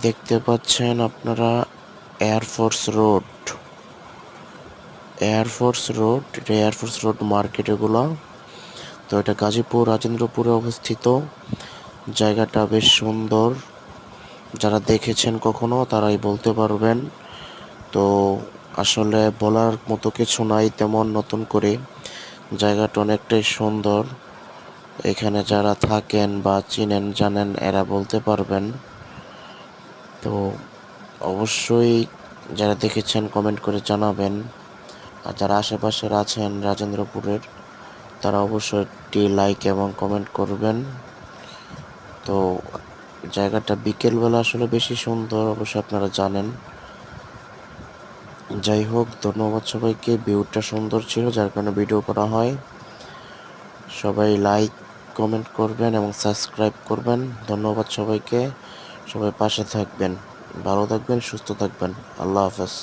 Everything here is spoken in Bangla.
দেখতে পাচ্ছেন আপনারা air force road air force road এটা এয়ারফোর্স রোড মার্কেট এগুলো। তো এটা গাজীপুর, রাজেন্দ্রপুরে অবস্থিত। জায়গাটা বেশ সুন্দর। যারা দেখেছেন কখনো তারাই বলতে পারবেন। তো আসলে বলার মতো কিছু নাই তেমন নতুন করে। জায়গাটা অনেকটাই সুন্দর। এখানে যারা থাকেন বা চিনেন, জানেন, এরা বলতে পারবেন। তো অবশ্যই যারা দেখেছেন কমেন্ট করে জানাবেন। আর যারা আশেপাশের আছেন রাজেন্দ্রপুরের, তারা অবশ্যই একটি লাইক এবং কমেন্ট করবেন। তো জায়গাটা বিকেলবেলা আসলে বেশি সুন্দর অবশ্যই আপনারা জানেন। যাই হোক, ধন্যবাদ সবাইকে। ভিউটা সুন্দর ছিল, যার কারণে ভিডিও করা হয়। সবাই লাইক কমেন্ট করবেন এবং সাবস্ক্রাইব করবেন। ধন্যবাদ সবাইকে। সবাই পাশে থাকবেন ভালো থাকবেন সুস্থ থাকবেন। আল্লাহ হাফেজ।